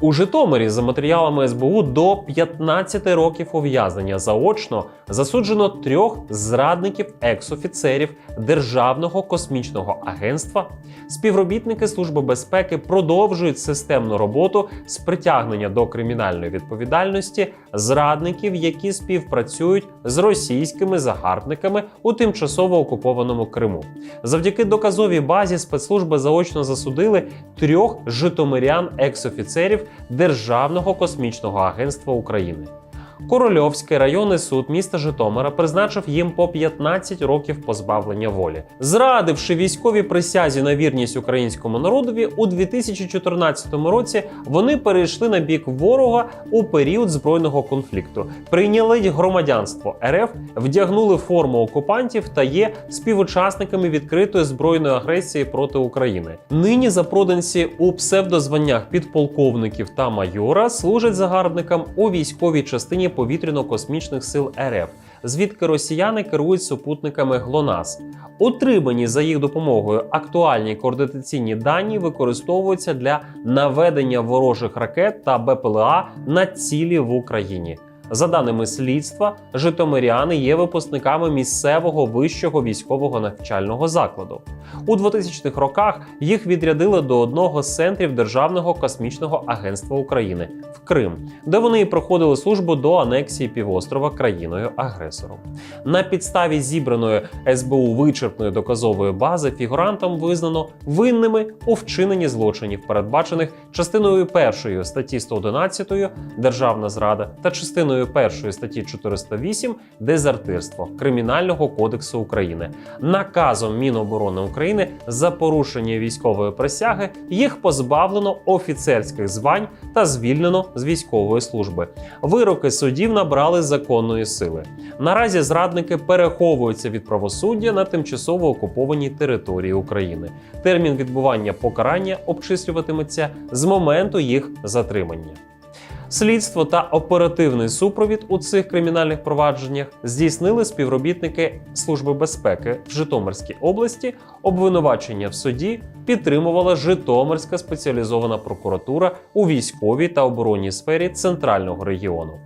У Житомирі за матеріалами СБУ до 15 років ув'язнення заочно засуджено трьох зрадників екс-офіцерів Державного космічного агентства. Співробітники Служби безпеки продовжують системну роботу з притягнення до кримінальної відповідальності зрадників, які співпрацюють з російськими загарбниками у тимчасово окупованому Криму. Завдяки доказовій базі спецслужби заочно засудили трьох житомирян екс-офіцерів Державного космічного агентства України. Корольовський районний суд міста Житомира призначив їм по 15 років позбавлення волі, зрадивши військовій присязі на вірність українському народові у 2014 році. Вони перейшли на бік ворога у період збройного конфлікту, прийняли громадянство РФ, вдягнули форму окупантів та є співучасниками відкритої збройної агресії проти України. Нині запроданці у псевдозваннях підполковників та майора служать загарбникам у військовій частині повітряно-космічних сил РФ, звідки росіяни керують супутниками ГЛОНАС. Отримані за їх допомогою актуальні координаційні дані використовуються для наведення ворожих ракет та БПЛА на цілі в Україні. За даними слідства, житомиряни є випускниками місцевого вищого військового навчального закладу. У 2000-х роках їх відрядили до одного з центрів Державного космічного агентства України в Крим, де вони і проходили службу до анексії півострова країною-агресором. На підставі зібраної СБУ вичерпної доказової бази фігурантам визнано винними у вчиненні злочинів, передбачених частиною першої статті 111 державна зрада та частиною першої статті 408 дезертирство Кримінального кодексу України, наказом Міноборони України за порушення військової присяги їх позбавлено офіцерських звань та звільнено з військової служби. Вироки судів набрали законної сили. Наразі зрадники переховуються від правосуддя на тимчасово окупованій території України. Термін відбування покарання обчислюватиметься з моменту їх затримання. Слідство та оперативний супровід у цих кримінальних провадженнях здійснили співробітники Служби безпеки в Житомирській області. Обвинувачення в суді підтримувала Житомирська спеціалізована прокуратура у військовій та оборонній сфері центрального регіону.